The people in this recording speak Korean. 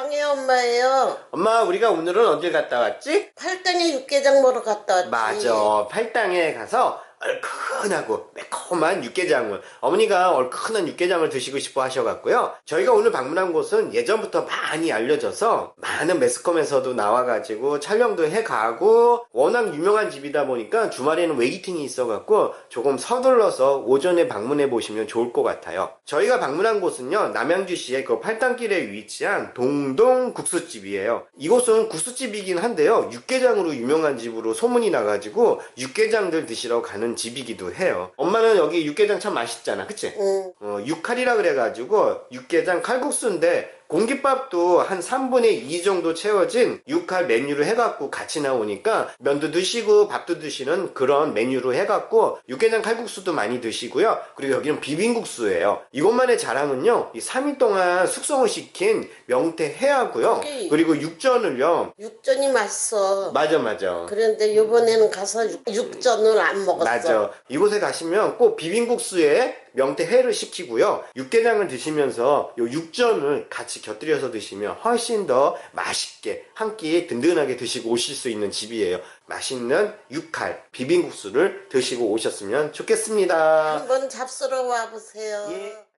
빵이 엄마예요. 엄마 우리가 오늘은 어딜 갔다 왔지? 팔당에 육개장 먹으러 갔다 왔지. 맞아 팔당에 가서 얼큰하고 매콤한 육개장을 어머니가 얼큰한 육개장을 드시고 싶어 하셔갖고요. 저희가 오늘 방문한 곳은 예전부터 많이 알려져서 많은 매스컴에서도 나와가지고 촬영도 해가고 워낙 유명한 집이다 보니까 주말에는 웨이팅이 있어갖고 조금 서둘러서 오전에 방문해 보시면 좋을 것 같아요. 저희가 방문한 곳은요 남양주시의 그 팔당길에 위치한 동동 국수집이에요. 이곳은 국수집이긴 한데요 육개장으로 유명한 집으로 소문이 나가지고 육개장들 드시러 가는 집이기도 해요. 엄마는 여기 육개장 참 맛있잖아 그치? 응. 어, 육칼이라 그래가지고 육개장 칼국수인데 공깃밥도 한 3분의 2 정도 채워진 육칼 메뉴로 해갖고 같이 나오니까 면도 드시고 밥도 드시는 그런 메뉴로 해갖고 육개장 칼국수도 많이 드시고요. 그리고 여기는 비빔국수예요. 이것만의 자랑은요. 이 3일 동안 숙성을 시킨 명태 해하고요. 오케이. 그리고 육전을요. 육전이 맛있어. 맞아 맞아. 그런데 요번에는 가서 육, 육전을 안 먹었어. 맞아. 이곳에 가시면 꼭 비빔국수에 명태 회를 시키고요. 육개장을 드시면서 요 육전을 같이 곁들여서 드시면 훨씬 더 맛있게 한 끼 든든하게 드시고 오실 수 있는 집이에요. 맛있는 육칼 비빔국수를 드시고 오셨으면 좋겠습니다. 한번 잡수러 와 보세요. 예.